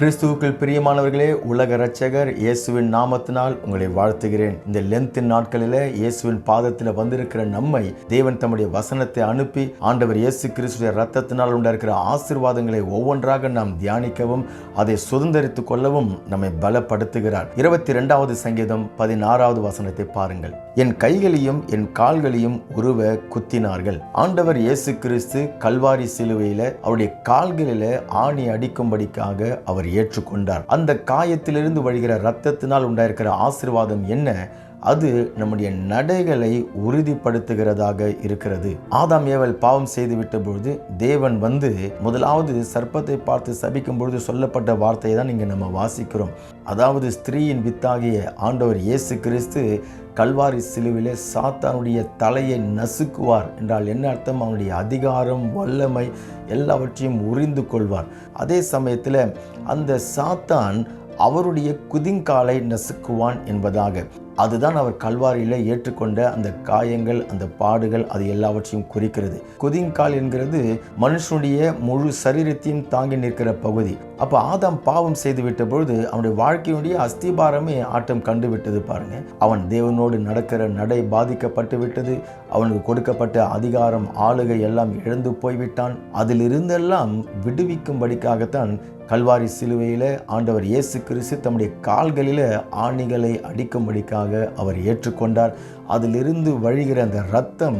கிறிஸ்துவுக்குள் பிரியமானவர்களே உலக இரட்சகர் இயேசுவின் நாமத்தினால் உங்களை வாழ்த்துகிறேன். இந்த லென்த்தின் நாட்களில் இயேசுவின் பாதத்தில் வந்திருக்கிற நம்மை தேவன் தம்முடைய வசனத்தை அனுப்பி ஆண்டவர் இயேசு கிறிஸ்துடைய ரத்தத்தினால் உண்டாயிருக்கிற ஆசீர்வாதங்களை ஒவ்வொன்றாக நாம் தியானிக்கவும் அதை சுதந்திரித்துக் கொள்ளவும் நம்மை பலப்படுத்துகிறார். இருபத்தி ரெண்டாவது சங்கீதம் பதினாறாவது வசனத்தை பாருங்கள். என் கைகளையும் என் கால்களையும் உருவ குத்தினார்கள். ஆண்டவர் இயேசு கிறிஸ்து கல்வாரி சிலுவையில அவருடைய கால்களில ஆணி அடிக்கும்படிக்காக அவர் ஏற்றுக்கொண்டார். அந்த காயத்திலிருந்து வழிகிற ரத்தத்தினால் உண்டாயிருக்கிற ஆசீர்வாதம் என்ன? அது நம்முடைய நடைகளை உறுதிப்படுத்துகிறதாக இருக்கிறது. ஆதாம் ஏவல் பாவம் செய்து விட்ட பொழுது தேவன் வந்து முதலாவது சர்ப்பத்தை பார்த்து சபிக்கும் பொழுது சொல்லப்பட்ட வார்த்தையை தான் இங்கே நம்ம வாசிக்கிறோம். அதாவது ஸ்திரீயின் வித்தாகிய ஆண்டவர் இயேசு கிறிஸ்து கல்வாரி சிலுவிலே சாத்தானுடைய தலையை நசுக்குவார் என்றால் என்ன அர்த்தம்? அவனுடைய அதிகாரம் வல்லமை எல்லாவற்றையும் உறிந்து கொள்வார். அதே சமயத்தில் அந்த சாத்தான் அவருடைய குதிங்காலை நசுக்குவான் என்பதாக. அதுதான் அவர் கல்வாரியில் ஏற்றுக்கொண்ட அந்த காயங்கள் அந்த பாடுகள் அது எல்லாவற்றையும் குறிக்கிறது. குதிங்கால் என்கிறது மனுஷனுடைய முழு சரீரத்தையும் தாங்கி நிற்கிற பகுதி. அப்போ ஆதாம் பாவம் செய்து விட்ட பொழுது அவனுடைய வாழ்க்கையுடைய அஸ்திபாரமே ஆட்டம் கண்டு விட்டது பாருங்க. அவன் தேவனோடு நடக்கிற நடை பாதிக்கப்பட்டு விட்டது. அவனுக்கு கொடுக்கப்பட்ட அதிகாரம் ஆளுகை எல்லாம் இழந்து போய்விட்டான். அதிலிருந்தெல்லாம் விடுவிக்கும்படிக்காகத்தான் கல்வாரி சிலுவையில் ஆண்டவர் இயேசு கிறிஸ்து தம்முடைய கால்களில் ஆணிகளை அடிக்கும்படிக்காக அவர் ஏற்றுக்கொண்டார். அதிலிருந்து வழிகிற அந்த ரத்தம்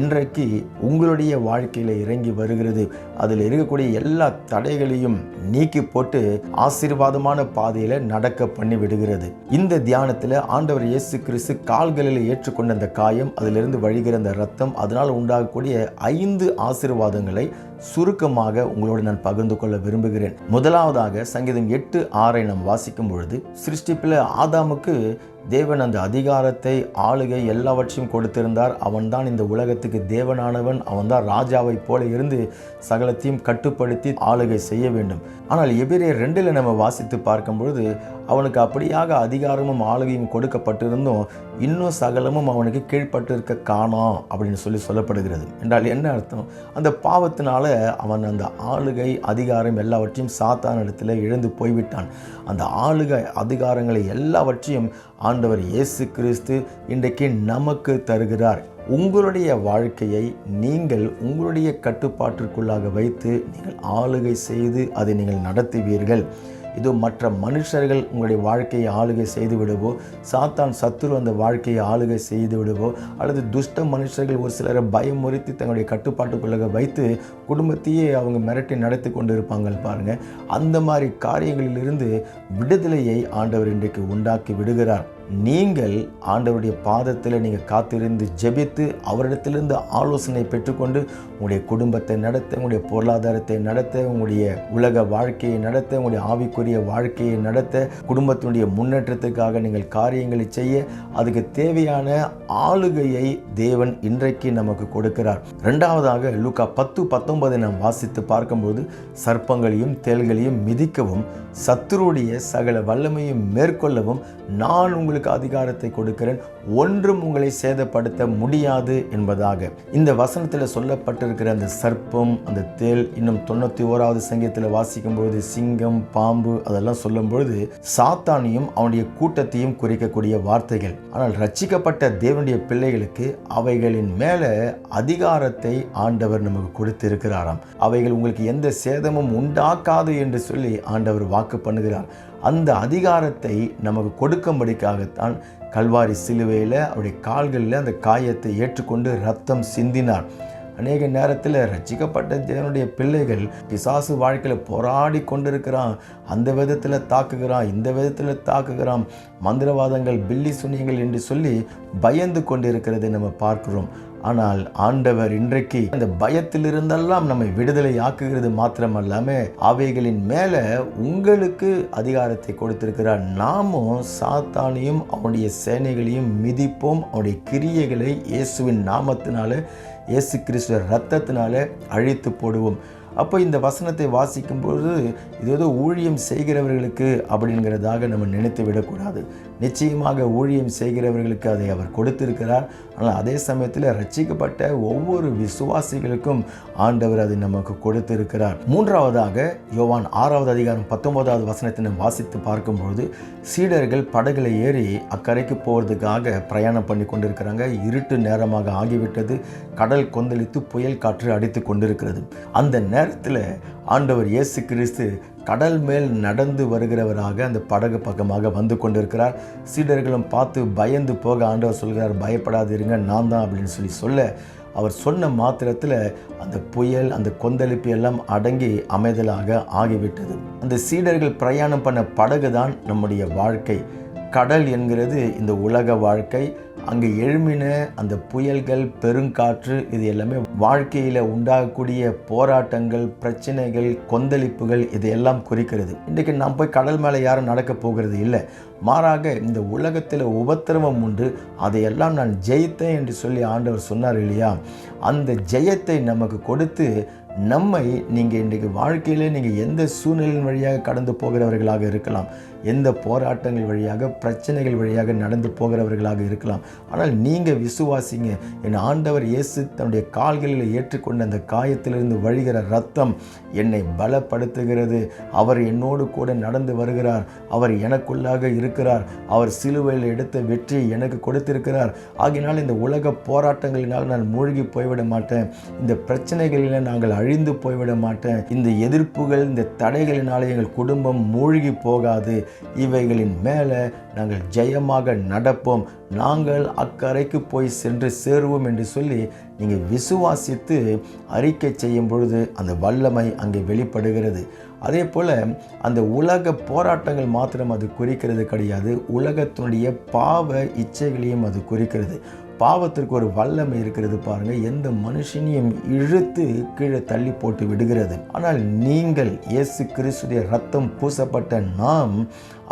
இன்றைக்கு உங்களுடைய வாழ்க்கையில் இறங்கி வருகிறது. அதில் இருக்கக்கூடிய எல்லா தடைகளையும் நீக்கி போட்டு ஆசீர்வாதமான பாதையில் நடக்க பண்ணி விடுகிறது. இந்த தியானத்தில் ஆண்டவர் இயேசு கிறிஸ்து கால்களில் ஏற்றுக்கொண்ட அந்த காயம் அதிலிருந்து வழிகிற அந்த ரத்தம் அதனால் உண்டாகக்கூடிய ஐந்து ஆசீர்வாதங்களை சுருக்கமாக உங்களோடு நான் பகிர்ந்து கொள்ள விரும்புகிறேன். முதலாவதாக சங்கீதம் எட்டு ஆறை நாம் வாசிக்கும் பொழுது சிருஷ்டிப்பில் ஆதாமுக்கு தேவன் அந்த அதிகாரத்தை ஆளுகை எல்லாவற்றையும் கொடுத்திருந்தார். அவன்தான் இந்த உலகத்துக்கு தேவனானவன் அவன்தான் ராஜாவை போல இருந்து சகலத்தையும் கட்டுப்படுத்தி ஆளுகை செய்ய வேண்டும். ஆனால் எபிரே ரெண்டில் நம்ம வாசித்து பார்க்கும் பொழுது அவனுக்கு அப்படியாக அதிகாரமும் ஆளுகையும் கொடுக்கப்பட்டிருந்தும் இன்னும் சகலமும் அவனுக்கு கீழ்ப்பட்டிருக்க காணோம் அப்படின்னு சொல்லி சொல்லப்படுகிறது. என்றால் என்ன அர்த்தம்? அந்த பாவத்தினால அவன் அந்த ஆளுகை அதிகாரம் எல்லாவற்றையும் சாத்தான் இடத்துல இழந்து போய்விட்டான். அந்த ஆளுகை அதிகாரங்களை எல்லாவற்றையும் ஆண்டவர் இயேசு கிறிஸ்து இன்றைக்கு நமக்கு தருகிறார். உங்களுடைய வாழ்க்கையை நீங்கள் உங்களுடைய கட்டுப்பாட்டிற்குள்ளாக வைத்து நீங்கள் ஆளுகை செய்து அதை நீங்கள் நடத்துவீர்கள். இது மற்ற மனுஷர்கள் உங்களுடைய வாழ்க்கையை ஆளுகை செய்து விடுவோ சாத்தான் சத்துரு அந்த வாழ்க்கையை ஆளுகை செய்து விடுவோ அல்லது துஷ்ட மனுஷர்கள் ஒரு சிலரை பயமுறுத்தி தங்களுடைய கட்டுப்பாட்டுக்குள்ளாக வைத்து குடும்பத்தையே அவங்க மிரட்டி நடத்தி கொண்டு இருப்பாங்க பாருங்கள் அந்த மாதிரி காரியங்களிலிருந்து விடுதலையை ஆண்டவர் இன்றைக்கு உண்டாக்கி விடுகிறார். நீங்கள் ஆண்டவருடைய பாதத்தில் நீங்கள் காத்திருந்து ஜெபித்து அவரிடத்திலிருந்து ஆலோசனை பெற்றுக்கொண்டு உங்களுடைய குடும்பத்தை நடத்த உங்களுடைய பொருளாதாரத்தை நடத்த உங்களுடைய உலக வாழ்க்கையை நடத்த உங்களுடைய ஆவிக்குரிய வாழ்க்கையை நடத்த குடும்பத்தினுடைய முன்னேற்றத்துக்காக நீங்கள் காரியங்களை செய்ய அதுக்கு தேவையான ஆளுகையை தேவன் இன்றைக்கு நமக்கு கொடுக்கிறார். ரெண்டாவதாக லூக்கா பத்து பத்தொன்பதை நாம் வாசித்து பார்க்கும்போது சர்ப்பங்களையும் தேள்களையும் மிதிக்கவும் சத்துருடைய சகல வல்லமையும் மேற்கொள்ளவும் நான் உங்களுக்கு அதிகாரத்தை கொடுக்கிறேன். ஒன்றும் உங்களை சேதப்படுத்த முடியாது என்பதாக. இந்த வசனத்தில் சொல்லப்பட்டிருக்கிற அந்த சர்ப்பம் அந்த தேல் இன்னும் தொண்ணூற்றி ஓராவது சங்கீதத்தில் வாசிக்கும்போது சிங்கம் பாம்பு அதெல்லாம் சொல்லும்பொழுது சாத்தானையும் அவனுடைய கூட்டத்தையும் குறிக்கக்கூடிய வார்த்தைகள். ஆனால் ரட்சிக்கப்பட்ட தேவனுடைய பிள்ளைகளுக்கு அவைகளின் மேலே அதிகாரத்தை ஆண்டவர் நமக்கு கொடுத்திருக்கிறாராம். அவைகள் உங்களுக்கு எந்த சேதமும் உண்டாக்காது என்று சொல்லி ஆண்டவர் வாக்கு பண்ணுகிறார். அந்த அதிகாரத்தை நமக்கு கொடுக்கும்படிக்காகத்தான் கல்வாரி சிலுவையில் அவருடைய கால்களில் அந்த காயத்தை ஏற்றுக்கொண்டு ரத்தம் சிந்தினார். அநேக நேரத்தில் ரசிக்கப்பட்ட தேவனுடைய பிள்ளைகள் பிசாசு வாழ்க்கையில் போராடி கொண்டிருக்கிறான். அந்த விதத்தில் தாக்குகிறான் இந்த விதத்தில் தாக்குகிறான். மந்திரவாதங்கள் பில்லி சுனியங்கள் என்று சொல்லி பயந்து கொண்டிருக்கிறதை நம்ம பார்க்கிறோம். ஆனால் ஆண்டவர் இன்றைக்கு அந்த பயத்திலிருந்தெல்லாம் நம்மை விடுதலை ஆக்குகிறது மாத்திரமல்லாமே அவைகளின் மேல உங்களுக்கு அதிகாரத்தை கொடுத்திருக்கிறார். நாமும் சாத்தானையும் அவனுடைய சேனைகளையும் மிதிப்போம். அவனுடைய கிரியைகளை இயேசுவின் நாமத்தினால இயேசு கிறிஸ்துவ ரத்தத்தினால அழித்து போடுவோம். அப்போ இந்த வசனத்தை வாசிக்கும்போது இது ஏதோ ஊழியம் செய்கிறவர்களுக்கு அப்படிங்கிறதாக நம்ம நினைத்து விடக்கூடாது நிச்சயமாக ஊழியம் செய்கிறவர்களுக்கு அதை அவர் கொடுத்திருக்கிறார். ஆனால் அதே சமயத்தில் ரட்சிக்கப்பட்ட ஒவ்வொரு விசுவாசிகளுக்கும் ஆண்டவர் அதை நமக்கு கொடுத்திருக்கிறார். மூன்றாவதாக யோவான் ஆறாவது அதிகாரம் பத்தொன்பதாவது வசனத்தை நாம் வாசித்து பார்க்கும்பொழுது சீடர்கள் படகுல ஏறி அக்கறைக்கு போகிறதுக்காக பிரயாணம் பண்ணி கொண்டிருக்கிறாங்க. இருட்டு நேரமாக ஆகிவிட்டது. கடல் கொந்தளித்து புயல் காற்று அடித்து கொண்டிருக்கிறது. அந்த நேரத்தில் ஆண்டவர் இயேசு கிறிஸ்து கடல் மேல் நடந்து வருகிறவராக அந்த படகு பக்கமாக வந்து கொண்டிருக்கிறார். சீடர்களும் பார்த்து பயந்து போக ஆண்டவர் சொல்கிறார் பயப்படாதிருங்க நான் தான் அப்படின்னு சொல்லி சொல்ல அவர் சொன்ன மாத்திரத்தில் அந்த புயல் அந்த கொந்தளிப்பு எல்லாம் அடங்கி அமைதலாக ஆகிவிட்டது. அந்த சீடர்கள் பிரயாணம் பண்ண படகு தான் நம்முடைய வாழ்க்கை. கடல் என்கிறது இந்த உலக வாழ்க்கை. அங்கே எழுமின அந்த புயல்கள் பெருங்காற்று இது எல்லாமே வாழ்க்கையில் உண்டாகக்கூடிய போராட்டங்கள் பிரச்சனைகள் கொந்தளிப்புகள் இதையெல்லாம் குறிக்கிறது. இன்றைக்கு நாம் போய் கடல் மேலே யாரும் நடக்க போகிறது இல்லை. மாறாக இந்த உலகத்தில் உபத்திரவம் உண்டு. அதையெல்லாம் நான் ஜெயித்தேன் என்று சொல்லி ஆண்டவர் சொன்னார் இல்லையா? அந்த ஜெயத்தை நமக்கு கொடுத்து நம்மை நீங்கள் இன்றைக்கு வாழ்க்கையிலே நீங்கள் எந்த சூழ்நிலையின் வழியாக கடந்து போகிறவர்களாக இருக்கலாம் எந்த போராட்டங்கள் வழியாக பிரச்சனைகள் வழியாக நடந்து போகிறவர்களாக இருக்கலாம். ஆனால் நீங்கள் விசுவாசிங்க என் ஆண்டவர் இயேசு தன்னுடைய கால்களில் ஏற்றுக்கொண்ட அந்த காயத்திலிருந்து வழிகிற ரத்தம் என்னை பலப்படுத்துகிறது. அவர் என்னோடு கூட நடந்து வருகிறார். அவர் எனக்குள்ளாக இருக்கிறார். அவர் சிலுவையில் எடுத்த வெற்றியை எனக்கு கொடுத்திருக்கிறார். ஆகினால் இந்த உலக போராட்டங்களினால் நான் மூழ்கி போய்விட மாட்டேன். இந்த பிரச்சனைகளில் நாங்கள் அழிந்து போய்விட மாட்டேன். இந்த எதிர்ப்புகள் இந்த தடைகளினாலே எங்கள் குடும்பம் மூழ்கி போகாது. இவைகளின் மேலே நாங்கள் ஜெயமாக நடப்போம். நாங்கள் அக்கறைக்கு போய் சென்று சேருவோம் என்று சொல்லி நீங்கள் விசுவாசித்து அறிக்கை செய்யும் பொழுது அந்த வல்லமை அங்கே வெளிப்படுகிறது. அதே போல் அந்த உலக போராட்டங்கள் மாத்திரம் அது குறிக்கிறது கிடையாது. உலகத்தினுடைய பாவ இச்சைகளையும் அது குறிக்கிறது. பாவத்திற்கு ஒரு வல்லமை இருக்கிறது பாருங்க. எந்த மனுஷனையும் இழுத்து கீழே தள்ளி போட்டு விடுகிறது. ஆனால் நீங்கள் இயேசு கிறிஸ்துடைய ரத்தம் பூசப்பட்ட நாம்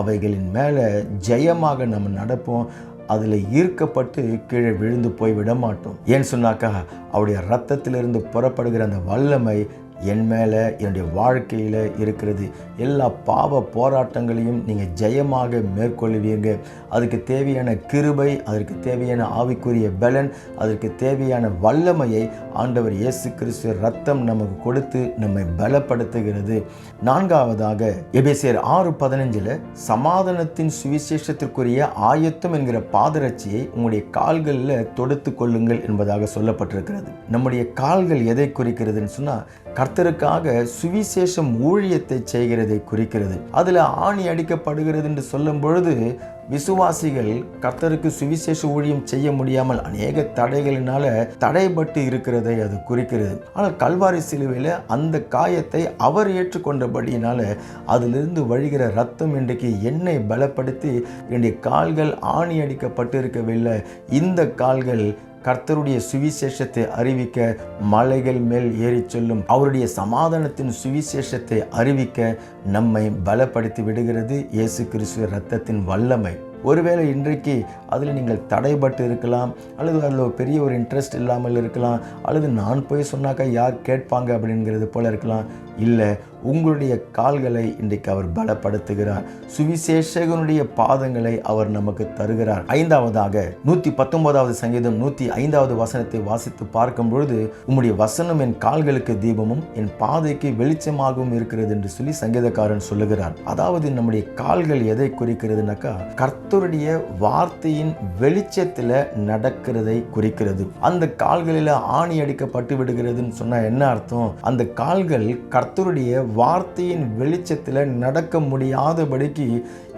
அவைகளின் மேலே ஜெயமாக நம்ம நடப்போம். அதில் ஈர்க்கப்பட்டு கீழே விழுந்து போய் விட மாட்டோம் ஏன்னு சொன்னாக்கா அவருடைய ரத்தத்திலிருந்து புறப்படுகிற அந்த வல்லமை என் மேலே என்னுடைய வாழ்க்கையில் இருக்கிறது எல்லா பாவ போராட்டங்களையும் நீங்கள் ஜெயமாக மேற்கொள்வீங்க. அதுக்கு தேவையான கிருபை அதற்கு தேவையான ஆவிக்குரிய பலன் அதற்கு தேவையான வல்லமையை ஆண்டவர் இயேசு கிறிஸ்து ரத்தம் நமக்கு கொடுத்து நம்மை பலப்படுத்துகிறது. நான்காவதாக எபேசியர் ஆறு பதினஞ்சில் சமாதானத்தின் சுவிசேஷத்திற்குரிய ஆயத்தம் என்கிற பாதரட்சியை உங்களுடைய கால்களில் தொடுத்து கொள்ளுங்கள் என்பதாக சொல்லப்பட்டிருக்கிறது. நம்முடைய கால்கள் எதை குறிக்கிறதுன்னு சொன்னால் கர்த்தருக்காக சுவிசேஷம் ஊழியத்தை செய்கிறதை குறிக்கிறது. அதில் ஆணி அடிக்கப்படுகிறது என்று சொல்லும் பொழுது விசுவாசிகள் கர்த்தருக்கு சுவிசேஷ ஊழியம் செய்ய முடியாமல் அநேக தடைகளினால தடைபட்டு இருக்கிறதை அது குறிக்கிறது. ஆனால் கல்வாரி சிலுவையில் அந்த காயத்தை அவர் ஏற்றுக்கொண்டபடியினால அதிலிருந்து வழிகிற ரத்தம் இன்றைக்கு என்னை பலப்படுத்தி என்னுடைய கால்கள் ஆணி அடிக்கப்பட்டு இருக்கவில்லை இந்த கால்கள் கர்த்தருடைய சுவிசேஷத்தை அறிவிக்க மலைகள் மேல் ஏறி சொல்லும் அவருடைய சமாதானத்தின் சுவிசேஷத்தை அறிவிக்க நம்மை பலப்படுத்தி விடுகிறது இயேசு கிறிஸ்துவ ரத்தத்தின் வல்லமை. ஒருவேளை இன்றைக்கு அதில் நீங்கள் தடைபட்டு இருக்கலாம் அல்லது அதில் ஒரு பெரிய ஒரு இன்ட்ரெஸ்ட் இல்லாமல் இருக்கலாம் அல்லது நான் போய் சொன்னாக்கா யார் கேட்பாங்க அப்படிங்கிறது போல இருக்கலாம். இல்லை உங்களுடைய கால்களை இன்றைக்கு அவர் பலப்படுத்துகிறார். சுவிசேஷகனுடைய பாதங்களை அவர் நமக்கு தருகிறார். ஐந்தாவதாக நூற்றி பத்தொன்பதாவது சங்கீதம் நூற்றி ஐந்தாவது வசனத்தை வாசித்து பார்க்கும் பொழுது உம்முடைய வசனம் என் கால்களுக்கு தீபமும் என் பாதைக்கு வெளிச்சமாகவும் இருக்கிறது என்று சொல்லி சங்கீதக்காரன் சொல்லுகிறார் அதாவது நம்முடைய கால்கள் எதை குறிக்கிறதுனாக்கா கர்த்தருடைய வார்த்தையின் வெளிச்சத்தில் நடக்கிறதை குறிக்கிறது. அந்த கால்களில் ஆணி அடிக்கப்பட்டு விடுகிறதுன்னு சொன்னால் என்ன அர்த்தம்? அந்த கால்கள் கர்த்தருடைய வார்த்தையின் வெளிச்சத்தில் நடக்க முடியாதபடிக்கு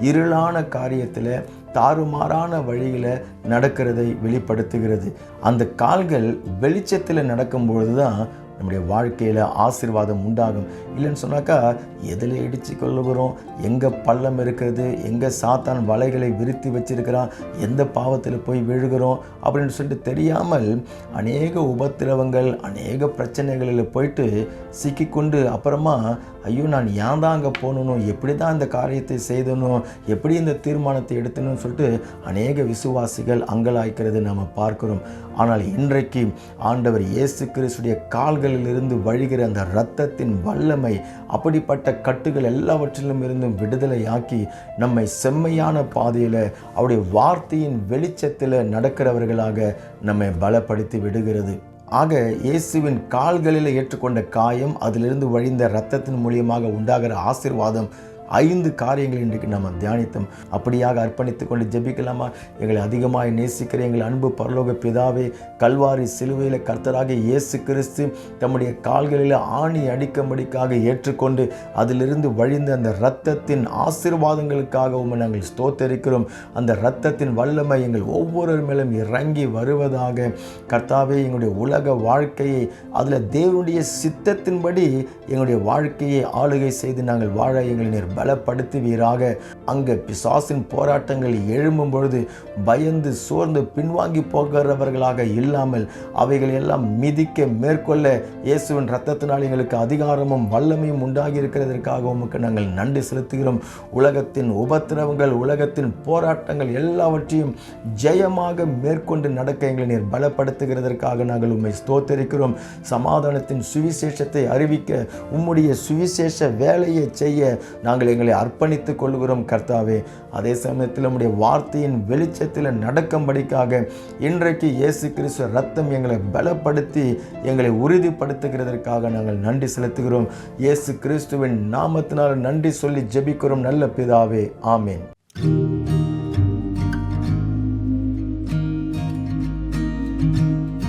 இருளான காரியத்தில் தாறுமாறான வழியில் நடக்கிறதை வெளிப்படுத்துகிறது. அந்த கால்கள் வெளிச்சத்தில் நடக்கும்பொழுது தான் நம்முடைய வாழ்க்கையில் ஆசீர்வாதம் உண்டாகும். இல்லைன்னு சொன்னாக்கா எதில் இடித்து கொள்ளுகிறோம் எங்கே பள்ளம் இருக்கிறது? எங்கே சாத்தான் வலைகளை விரித்து வச்சிருக்கிறான்? எந்த பாவத்தில் போய் விழுகிறோம்? அப்படின்னு சொல்லிட்டு தெரியாமல் அநேக உபத்திரவங்கள் அநேக பிரச்சனைகளில் போயிட்டு சிக்கிக்கொண்டு அப்புறமா ஐயோ நான் ஏன் தான் அங்கே போகணும் எப்படி தான் இந்த காரியத்தை செய்தணும் எப்படி இந்த தீர்மானத்தை எடுத்தணும்னு சொல்லிட்டு அநேக விசுவாசிகள் அங்கலாய்க்கிறது நாம் பார்க்கிறோம். ஆனால் இன்றைக்கு ஆண்டவர் இயேசு கிறிஸ்துடைய கால்களில் இருந்து வழிகிற அந்த இரத்தத்தின் வல்லமை அப்படிப்பட்ட கட்டுகள் எல்லாவற்றிலும் இருந்தும் விடுதலையாக்கி நம்மை செம்மையான பாதையில் அவருடைய வார்த்தையின் வெளிச்சத்தில் நடக்கிறவர்களாக நம்மை பலப்படுத்தி விடுகிறது. ஆக இயேசுவின் கால்களில் ஏற்றுக்கொண்ட காயம் அதிலிருந்து வழிந்த இரத்தத்தின் மூலியமாக உண்டாகிற ஆசீர்வாதம் ஐந்து காரியங்கள் இன்றைக்கு நம்ம தியானித்தோம். அப்படியாக அர்ப்பணித்துக் கொண்டு ஜெபிக்கலாமா? எங்களை அதிகமாக நேசிக்கிற எங்கள் அன்பு பரலோக பிதாவே கல்வாரி சிலுவையில் கர்த்தராக இயேசு கிறிஸ்து தம்முடைய கால்களில் ஆணி அடிக்கும்படிக்காக ஏற்றுக்கொண்டு அதிலிருந்து வழிந்த அந்த இரத்தத்தின் ஆசீர்வாதங்களுக்காகவும் உண்மை நாங்கள் ஸ்தோத்தரிக்கிறோம். அந்த இரத்தத்தின் வல்லமை எங்கள் ஒவ்வொருவர் மேலும் இறங்கி வருவதாக கர்த்தாவே எங்களுடைய உலக வாழ்க்கையை அதில் தேவனுடைய சித்தத்தின்படி எங்களுடைய வாழ்க்கையை ஆளுகை செய்து நாங்கள் வாழ எங்களை பலப்படுத்துவீராக. அங்கே பிசாசின் போராட்டங்கள் எழும்பும் பொழுது பயந்து சோர்ந்து பின்வாங்கி போகிறவர்களாக இல்லாமல் அவைகள் எல்லாம் மிதிக்க மேற்கொள்ள இயேசுவின் ரத்தத்தினால் எங்களுக்கு அதிகாரமும் வல்லமையும் உண்டாகி இருக்கிறதற்காக உமக்கு நாங்கள் நன்றி செலுத்துகிறோம். உலகத்தின் உபத்திரவங்கள் உலகத்தின் போராட்டங்கள் எல்லாவற்றையும் ஜெயமாக மேற்கொண்டு நடக்க எங்களை நீர் பலப்படுத்துகிறதற்காக நாங்கள் உம்மை ஸ்தோத்தரிக்கிறோம். சமாதானத்தின் சுவிசேஷத்தை அறிவிக்க உம்முடைய சுவிசேஷ வேலையை செய்ய நாங்கள் எங்களை அர்ப்பணித்துக் கொள்கிறோம். கர்த்தாவே அதே சமயத்தில் நம்முடைய வார்த்தையின் வெளிச்சத்தில் நடக்கும்படிக்காக இன்றைக்கு இயேசு கிறிஸ்துவ ரத்தம் எங்களை பலப்படுத்தி எங்களை உறுதிப்படுத்துகிறதற்காக நாங்கள் நன்றி செலுத்துகிறோம். இயேசு கிறிஸ்துவின் நாமத்தினால் நன்றி சொல்லி ஜெபிக்கிறோம். நல்ல பிதாவே ஆமேன்.